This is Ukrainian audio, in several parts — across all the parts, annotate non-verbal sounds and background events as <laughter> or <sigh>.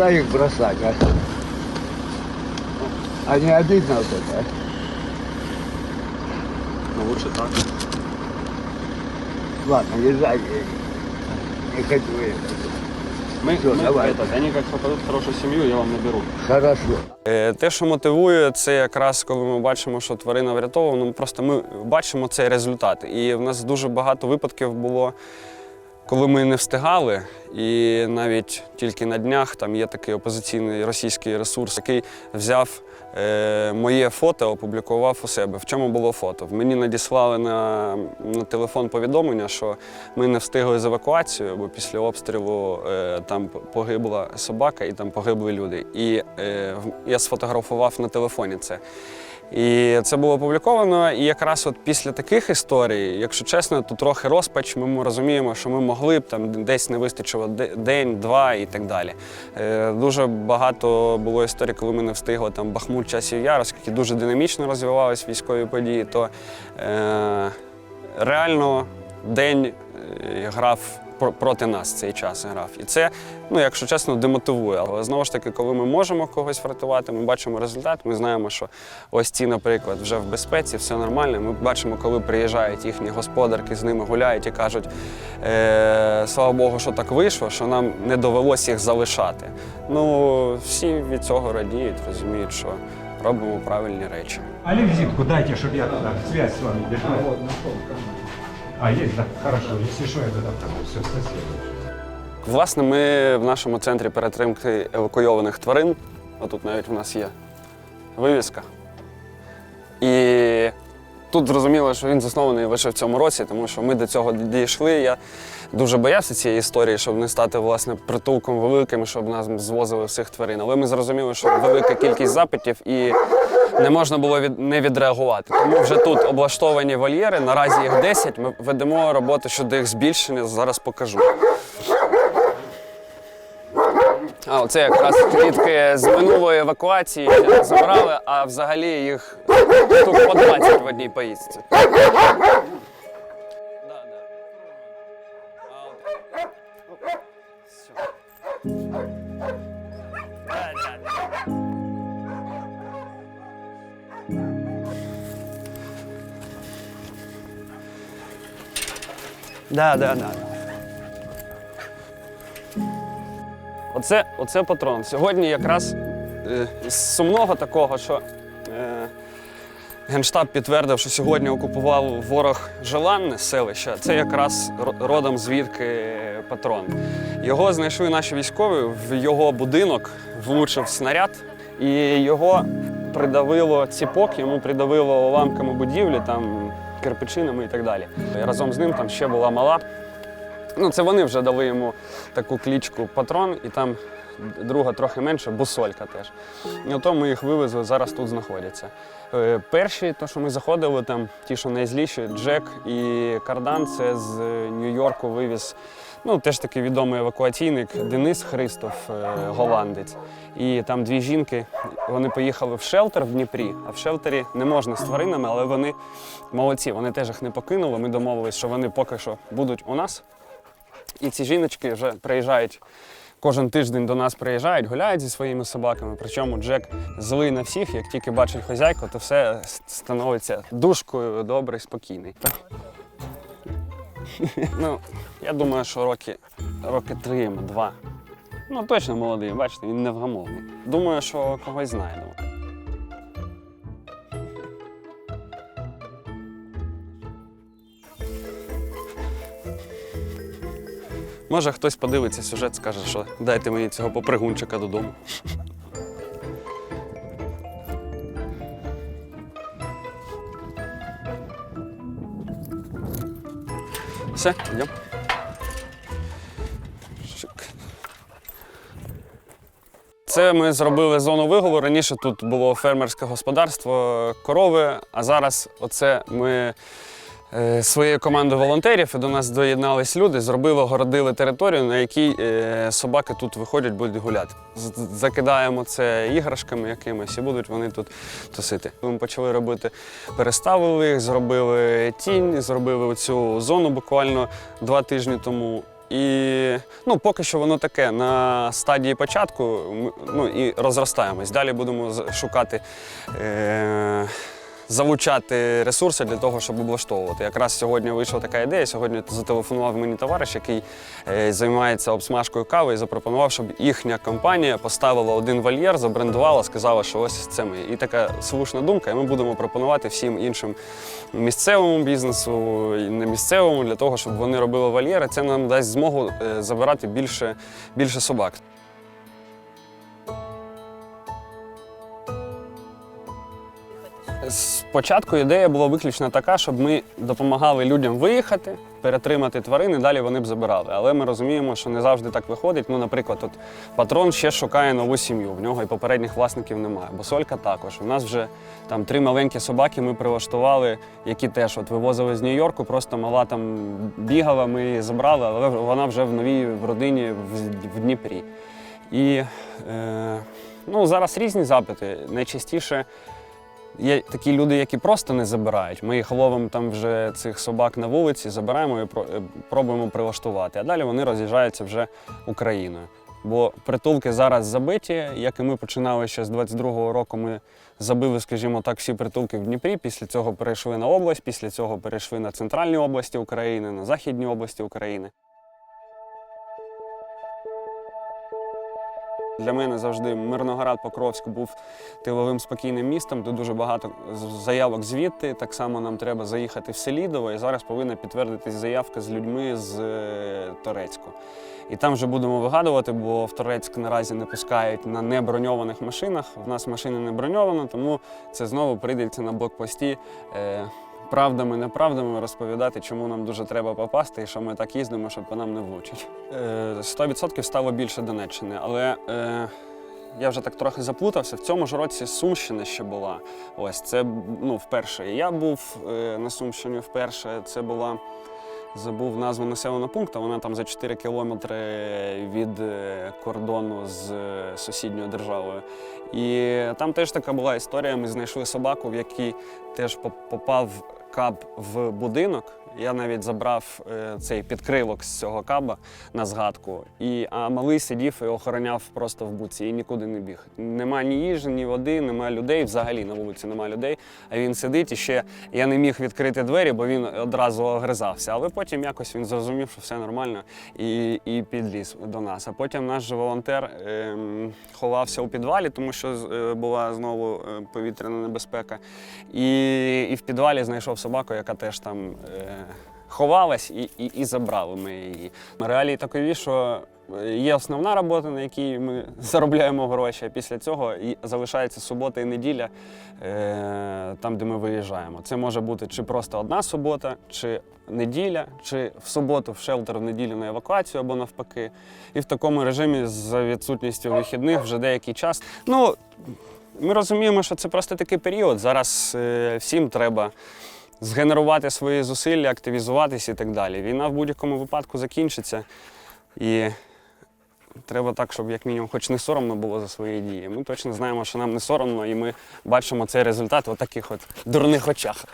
Куда их бросать, а? А не обидно вот это, а? Ну лучше так. Ладно, езжай. я Не хочу ехать. Мы, Всё, мы давай. этот, они как попадут в хорошую семью, я вам наберу. Хорошо. Е, Те, що мотивує, це якраз коли ми бачимо, що тварина врятована. Ну просто ми бачимо цей результат. І в нас дуже багато випадків було, коли ми не встигали. І навіть тільки на днях там є такий опозиційний російський ресурс, який взяв е, моє фото, опублікував у себе. В чому було фото? Мені надіслали на, на телефон повідомлення, що ми не встигли з евакуацією, бо після обстрілу е, там погибла собака і там погибли люди. І е, я сфотографував на телефоні це. І це було опубліковано. І якраз от після таких історій, якщо чесно, то трохи розпач. Ми розуміємо, що ми могли б там десь не вистачило день, два і так далі. Е, Дуже багато було історій, коли ми не встигли там Бахмут, часів яр, оскільки дуже динамічно розвивалися військові події, то е, реально день е, грав проти нас цей час грав. І це, ну якщо чесно, демотивує. Але знову ж таки, коли ми можемо когось врятувати, ми бачимо результат. Ми знаємо, що ось ці, наприклад, вже в безпеці, все нормально. Ми бачимо, коли приїжджають їхні господарки, з ними гуляють і кажуть, е, слава Богу, що так вийшло, що нам не довелося їх залишати. Ну, всі від цього радіють, розуміють, що робимо правильні речі. А визитку дайте, чтобы я тогда связь с вами держал. А, есть, да? Хорошо. Если что, я тогда второй. Все, спасибо. Власне, ми в нашому центрі перетримки евакуйованих тварин. Отут навіть у нас є вивіска. І тут зрозуміло, що він заснований лише в цьому році, тому що ми до цього дійшли. Я дуже боявся цієї історії, щоб не стати власне притулком великим, щоб нас звозили всіх тварин. Але ми зрозуміли, що велика кількість запитів і не можна було від, не відреагувати. Тому вже тут облаштовані вольєри. Наразі їх 10. Ми ведемо роботу щодо їх збільшення. Зараз покажу. А оце якраз клітки з минулої евакуації забрали, а взагалі їх штук по 20 в одній поїздці. Да, Да, да, да. Оце, оце патрон. Сьогодні якраз е, з сумного такого, що е, Генштаб підтвердив, що сьогодні окупував ворог Желанне селище. Це якраз родом звідки патрон. Його знайшли наші військові, в його будинок влучив снаряд, і його придавило ціпок, йому придавило уламками будівлі, там кирпичинами і так далі. І разом з ним там ще була мала. Ну, це вони вже дали йому таку клічку патрон, і там друга трохи менше, бусолька теж. І ото ми їх вивезли, зараз тут знаходяться. Е, Перші, то, що ми заходили, там ті, що найзліші, Джек і Кардан, це з Нью-Йорку вивіз. Ну, теж такий відомий евакуаційник Денис Христоф, е, голландець. І там дві жінки. Вони поїхали в шелтер в Дніпрі, а в шелтері не можна з тваринами, але вони молодці, вони теж їх не покинули. Ми домовились, що вони поки що будуть у нас. І ці жіночки вже приїжджають кожен тиждень до нас приїжджають, гуляють зі своїми собаками. Причому Джек злий на всіх, як тільки бачить хазяйку, то все становиться душкою, добрий, спокійний. <laughs> ну, я думаю, що роки, роки три два. Ну, точно молодий, бачите, він невгамовний. Думаю, що когось знайдемо. Може, хтось подивиться сюжет, скаже, що дайте мені цього попригунчика додому. Все, йдемо. Це ми зробили зону вигулу. Раніше тут було фермерське господарство, корови, а зараз оце ми своєю командою волонтерів і до нас доєднались люди, зробили, огородили територію, на якій е, собаки тут виходять, будуть гуляти. Закидаємо це іграшками якимись і будуть вони тут тусити. Ми почали робити, переставили їх, зробили тінь, зробили цю зону буквально два тижні тому. І ну, поки що воно таке на стадії початку ну, і розростаємось. Далі будемо шукати. Е- залучати ресурси для того, щоб облаштовувати. Якраз сьогодні вийшла така ідея. Сьогодні зателефонував мені товариш, який е, займається обсмажкою кави, і запропонував, щоб їхня компанія поставила один вольєр, забрендувала, сказала, що ось це ми. І така слушна думка, і ми будемо пропонувати всім іншим місцевому бізнесу і не місцевому для того, щоб вони робили вольєри. Це нам дасть змогу е, забирати більше, більше собак. Спочатку ідея була виключно така, щоб ми допомагали людям виїхати, перетримати тварин, і далі вони б забирали. Але ми розуміємо, що не завжди так виходить. Ну, наприклад, от патрон ще шукає нову сім'ю, в нього і попередніх власників немає. Бо також. У нас вже там три маленькі собаки ми прилаштували, які теж от вивозили з Нью-Йорку, просто мала там бігала, ми її забрали, але вона вже в новій родині в, в Дніпрі. І е, ну, зараз різні запити. Найчастіше Є такі люди, які просто не забирають. Ми їх ловимо там вже цих собак на вулиці, забираємо і е, пробуємо прилаштувати. А далі вони роз'їжджаються вже Україною. Бо притулки зараз забиті, як і ми починали ще з 22-го року. Ми забили, скажімо так, всі притулки в Дніпрі. Після цього перейшли на область, після цього перейшли на центральні області України, на західні області України. Для мене завжди Мирноград Покровськ був тиловим спокійним містом, де дуже багато заявок звідти. Так само нам треба заїхати в Селідово, і зараз повинна підтвердитись заявка з людьми з е, Торецьку. І там вже будемо вигадувати, бо в Торецьк наразі не пускають на неброньованих машинах. В нас машини не броньована, тому це знову прийдеться на блокпості. Е, Правдами, неправдами розповідати, чому нам дуже треба попасти і що ми так їздимо, щоб по нам не влучить. Е, 100% стало більше Донеччини, але е, я вже так трохи заплутався. В цьому ж році Сумщина ще була. Ось це ну, вперше. Я був е, на Сумщині вперше. Це була. Забув назву населеного пункту, вона там за 4 кілометри від е, кордону з е, сусідньою державою. І там теж така була історія. Ми знайшли собаку, в якій теж попав каб в будинок. Я навіть забрав е, цей підкрилок з цього каба на згадку. І, а малий сидів і охороняв просто в буці і нікуди не біг. Нема ні їжі, ні води, нема людей. Взагалі на вулиці нема людей. А він сидить і ще я не міг відкрити двері, бо він одразу огризався. Але потім якось він зрозумів, що все нормально, і, і підліз до нас. А потім наш же волонтер ем, ховався у підвалі, тому що е, була знову е, повітряна небезпека. І, і в підвалі знайшов собаку, яка теж там. Е, Ховалась і, і, і забрали ми її. Реалії такові, що е, є основна робота, на якій ми <laughs> заробляємо гроші. А після цього залишається субота і неділя, е, там, де ми виїжджаємо. Це може бути чи просто одна субота, чи неділя, чи в суботу в шелтер, в неділю на евакуацію або навпаки. І в такому режимі за відсутністю вихідних вже деякий час. Ну, ми розуміємо, що це просто такий період. Зараз е, всім треба згенерувати свої зусилля, активізуватись і так далі. Війна в будь-якому випадку закінчиться. І треба так, щоб як мінімум хоч не соромно було за свої дії. Ми точно знаємо, що нам не соромно, і ми бачимо цей результат в таких от дурних очах.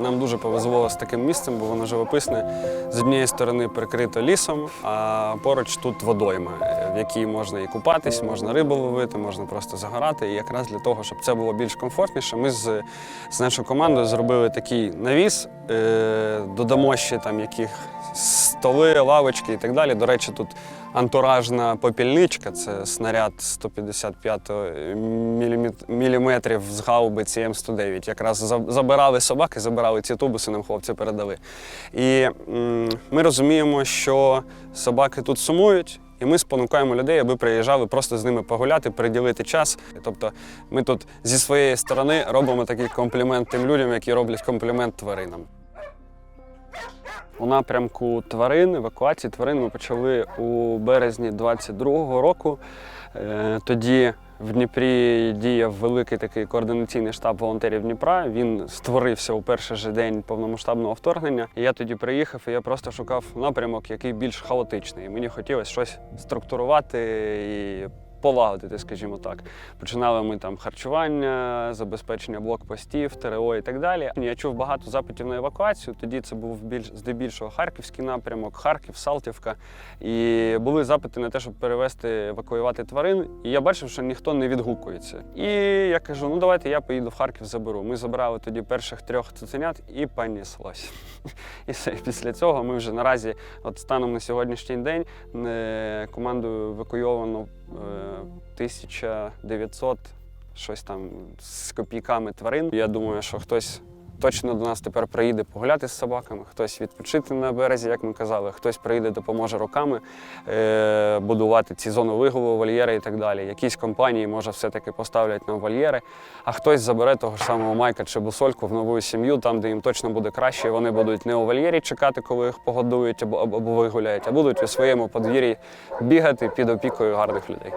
Нам дуже повезло з таким місцем, бо воно живописне. З однієї сторони прикрито лісом, а поруч тут водойма, е, в якій можна і купатись, можна рибу ловити, можна просто загорати. І якраз для того, щоб це було більш комфортніше, ми з, з нашою командою зробили такий навіс, е, додамо ще там яких столи, лавочки і так далі. До речі, тут антуражна попільничка, це снаряд 155 мм з гаубиці М109. Якраз забирали собаки, забирали ці тубуси, нам хлопці передали. І ми розуміємо, що собаки тут сумують. І ми спонукаємо людей, аби приїжджали просто з ними погуляти, приділити час. Тобто ми тут зі своєї сторони робимо такий комплімент тим людям, які роблять комплімент тваринам. У напрямку тварин, евакуації тварин ми почали у березні 22-го року. Е, Тоді в Дніпрі діяв великий такий координаційний штаб волонтерів Дніпра. Він створився у перший же день повномасштабного вторгнення. Я тоді приїхав і я просто шукав напрямок, який більш хаотичний. Мені хотілося щось структурувати і полагодити, скажімо так. Починали ми там харчування, забезпечення блокпостів, ТРО і так далі. Я чув багато запитів на евакуацію. Тоді це був більш здебільшого харківський напрямок, Харків, Салтівка. І були запити на те, щоб перевезти, евакуювати тварин. І я бачив, що ніхто не відгукується. І я кажу: ну давайте я поїду в Харків, заберу. Ми забрали тоді перших трьох цуценят і понеслось. <laughs> І все. Після цього ми вже наразі, от станом на сьогоднішній день, командою евакуйовано 1900 щось там з копійками тварин. Я думаю, що хтось точно до нас тепер приїде погуляти з собаками, хтось відпочити на березі, як ми казали, хтось приїде, допоможе руками е, будувати ці зону вигулу, вольєри і так далі. Якісь компанії, може, все-таки поставлять нам вольєри, а хтось забере того ж самого Майка чи Бусольку в нову сім'ю, там, де їм точно буде краще, вони будуть не у вольєрі чекати, коли їх погодують або, або вигуляють, а будуть у своєму подвір'ї бігати під опікою гарних людей.